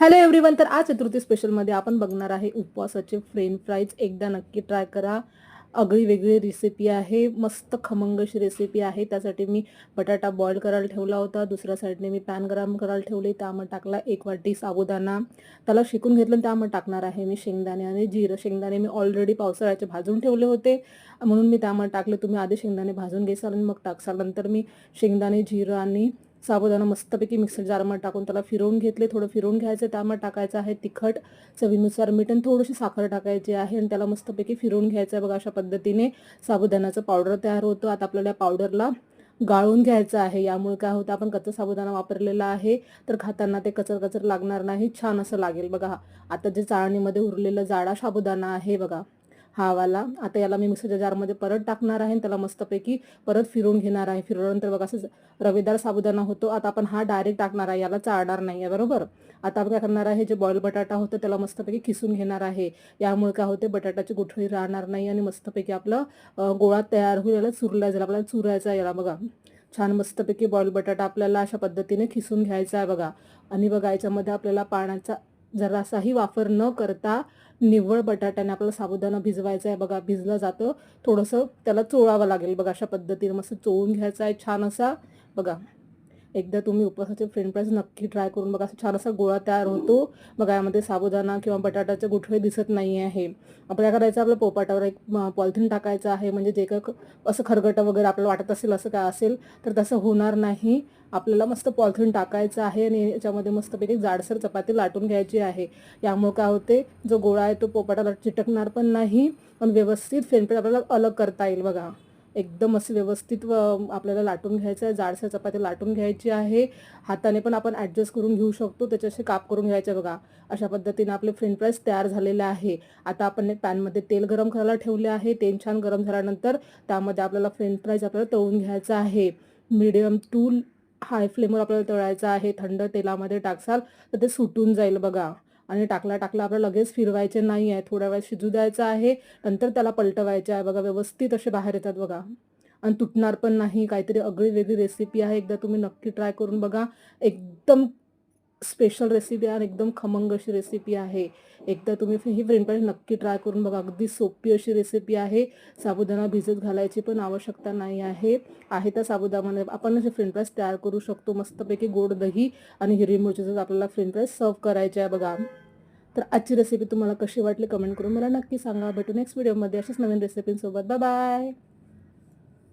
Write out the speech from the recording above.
Hello everyone तर आज चतुर्थी स्पेशलमध्ये आपण बघणार आहे उपवासाचे फ्रेंच फ्राईज एकदा नक्की ट्राय करा. आगळी वेगळी रेसिपी आहे. मस्त खमंग अशी रेसिपी आहे. त्यासाठी मी बटाटा बॉईल करायला ठेवला होता. दुसऱ्या साईडने मी पॅन गरम करायला ठेवले. त्यामध्ये टाकला एक वाटी साबुदाणा. त्याला शिकून घेतलं आणि त्यामध्ये टाकणार आहे मी शेंगदाणे आणि जिरं. शेंगदाणे मी ऑलरेडी पावसाळ्याचे भाजून ठेवले होते. म्हणून मी त्यामध्ये टाकले. तुम्ही आधी शेंगदाणे भाजून घेसाल आणि मग टाकसाल. नंतर मी शेंगदाणे जिरं आणि साबुदाणा मस्तपैकी मिक्सर जारमध्ये टाकून त्याला फिरवून घेतले. थोडं फिरवून घ्यायचं त्यामध्ये टाकायचं आहे तिखट चवीनुसार मीठ आणि थोडीशी साखर टाकायची आहे आणि त्याला मस्तपैकी फिरवून घ्यायचं आहे. बघा अशा पद्धतीने साबुदाण्याचं पावडर तयार होतं. आता आपल्याला या पावडरला गाळून घ्यायचं आहे. यामुळे काय होतं आपण कच्चा साबुदाणा वापरलेला आहे तर खाताना ते कचर कचर लागणार नाही. छान असं लागेल. बघा आता जे चाळणीमध्ये उरलेलं जाडा साबुदाणा आहे बघा. हा वाला आता याला मी मिक्सरच्या जारमध्ये परत टाकणार आहे आणि त्याला मस्तपैकी परत फिरून घेणार आहे. फिरवल्यानंतर बघा असं रवेदार साबुदाणा होतो. आता आपण हा डायरेक्ट टाकणार आहे. याला चाळणार नाही आहे बरोबर? आता आपण काय करणार आहे जे बॉईल बटाटा होतं त्याला मस्तपैकी किसून घेणार आहे. यामुळे काय होते बटाट्याची गुठळी राहणार नाही आणि मस्तपैकी आपलं गोळा तयार होईल. याला चुरला जाईल आपल्याला चुरायचा आहे याला बघा. छान मस्तपैकी बॉईल बटाटा आपल्याला अशा पद्धतीने खिसून घ्यायचा आहे बघा. आणि बघा याच्यामध्ये आपल्याला पाण्याचा जरासाही वापर न करता निव्वळ बटाट्याने आपल्याला साबुदाणा भिजवायचा आहे. बघा भिजलं जातं. थोडंसं त्याला चोळावं लागेल बघा अशा पद्धतीने. मस्त चोळून घ्यायचा आहे. छान असा बघा एकदा तुम्ही उपवासाचे फ्रेंड फ्राईज नक्की ट्राय करून बघा. असं छान असा गोळा तयार होतो. बघा यामध्ये साबुदाणा किंवा बटाट्याचे गुठळे दिसत नाही आहे आपण काय करायचं? आपल्या पोपाटावर एक पॉलिथिन टाकायचं आहे. म्हणजे जे काय असं खरगटं वगैरे आपल्याला वाटत असेल असं काय असेल तर तसं होणार नाही. आपल्याला मस्त पॉलिथिन टाकायचं आहे आणि याच्यामध्ये मस्तपैकी जाडसर चपाती लाटून घ्यायची आहे. यामुळे काय होते? जो गोळा आहे तो पोपाटाला चिटकणार पण नाही. पण व्यवस्थित फ्रेंच आपल्याला अलग करता येईल बघा. एकदम असं व्यवस्थित व आपल्याला लाटून घ्यायचं आहे. जाडसर चपाती लाटून घ्यायची आहे. हाताने पण आपण ॲडजस्ट करून घेऊ शकतो. त्याच्याशी काप करून घ्यायचे बघा. अशा पद्धतीने आपले फ्रेंच फ्राईज तयार झालेले आहे. आता आपण एक पॅनमध्ये तेल गरम करायला ठेवले आहे. तेल छान गरम झाल्यानंतर त्यामध्ये आपल्याला फ्रेंच फ्राईज आपल्याला तळून घ्यायचं आहे. मिडियम टू हाय फ्लेमवर आपल्याला तळायचं आहे. थंड तेलामध्ये टाकसाल तर ते सुटून जाईल बघा. आणि टाकला टाकला आपल्याला लगेच फिरवायचे नाही आहे. थोड्या वेळ शिजू द्यायचं आहे. नंतर त्याला पलटवायचे आहे. बघा व्यवस्थित असे बाहेर येतात बघा. आणि तुटणार पण नाही. काहीतरी अगळी वेगळी रेसिपी आहे. एकदा तुम्ही नक्की ट्राय करून बघा. एकदम स्पेशल रेसिपी आहे आणि एकदम खमंग अशी रेसिपी आहे. एकदा तुम्ही ही फ्रेंच फ्राईज नक्की ट्राय करून बघा. अगदी सोपी अशी रेसिपी आहे. साबुदाणा भिजत घालायची पण आवश्यकता नाही आहे. आहे त्या साबुदाणा. आपण असे फ्रेंड फ्राईज तयार करू शकतो. मस्तपैकी गोड दही आणि हिरवी मिरचीचं आपल्याला फ्रेंच फ्राईज सर्व करायचे आहे बघा. तर आजची रेसिपी तुम्हाला कशी वाटली कमेंट करून मला नक्की सांगा. भेटू नेक्स्ट व्हिडिओमध्ये अशाच नवीन रेसिपींसोबत बाय बाय